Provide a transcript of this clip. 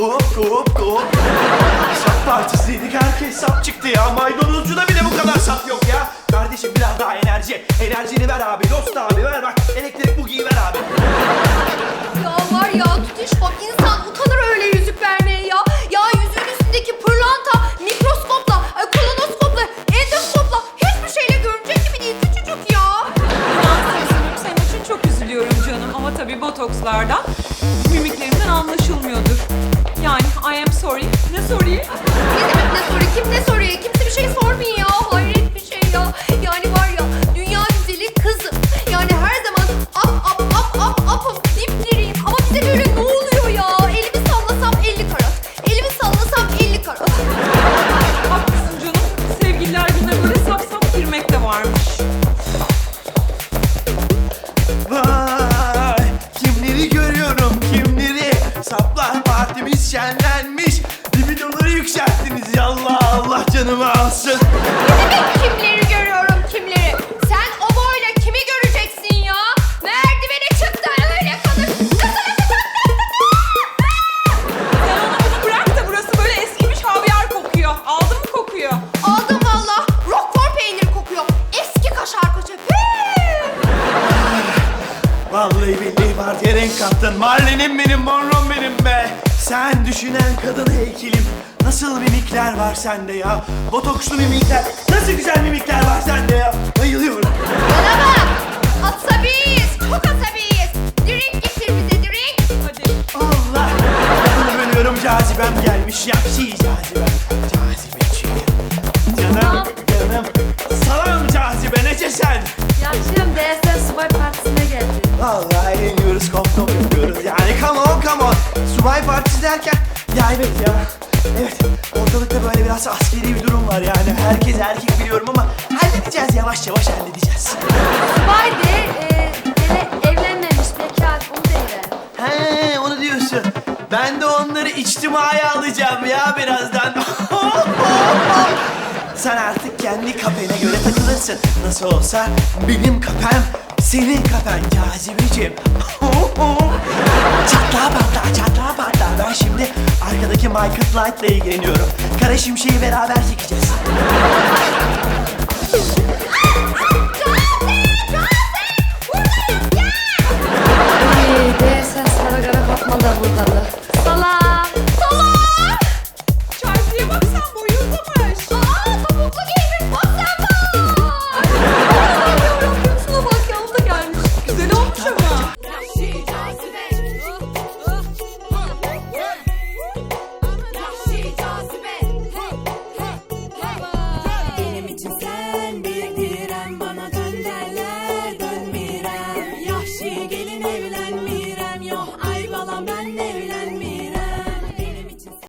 Hop hop hop. Sap partisiydik herkes sap çıktı ya. Maydanozcuda bile bu kadar sap yok ya. Kardeşim biraz daha enerji. Enerjini ver abi dost abi ver bak. Elektrik bugiyi ver abi. Ya var ya tutuşkom insan utanır öyle yüzük vermeye ya. Ya yüzüğün üstündeki pırlanta mikroskopla, e, kolonoskopla, endoskopla hiçbir şeyle görünecek gibi değil küçücük ya. Sezgin'im senin için çok üzülüyorum canım ama tabii botokslardan mimiklerimden anlaşılmıyordur. Yükselttiniz ya Allah Allah canımı alsın. Ne demek kimleri görüyorum kimleri? Sen o boyla kimi göreceksin ya? Merdivene çık da öyle konuş. Sen onu bunu bırak da burası böyle eskimiş havyar kokuyor. Aldın mı kokuyor? Aldım valla. Roquefort peyniri kokuyor. Eski kaşar koçu. Vallahi billahi partiye renk kattın. Marlin'im benim, Monroe'm benim be. Sen düşünen kadın heykelim. Nasıl mimikler var sende ya? Botokslu mimikler. Nasıl güzel mimikler var sende ya? Bayılıyorum. Bana bak. Asabiyiz. Çok asabiyiz. Drink getir bize drink. Hadi. Allah. Bunu bölüyorum cazibem gelmiş. Yakşi cazibem. Cazibeci. Canım, canım. Salam cazibe nece sen? Yakşım DSM subay partisine geldi. Vallahi eğleniyoruz, kop kop yapıyoruz. Yani come on, come on. Subay partisi derken, ya evet ya. Evet, ortalıkta böyle biraz askeri bir durum var yani. Herkes erkek biliyorum ama halledeceğiz, yavaş yavaş halledeceğiz. Subay de e, evlenmemiş bekar onu değil. He, onu diyorsun. Ben de onları içtimaya alacağım ya birazdan. Sen artık kendi kafene göre takılırsın. Nasıl olsa benim kafem senin kafen cazibeciğim. arkadaki Michael Light'la ilgileniyorum. Kara şimşeği beraber çekeceğiz. Ee, DSM sarı kara kapma da buradalı. gelin evlen.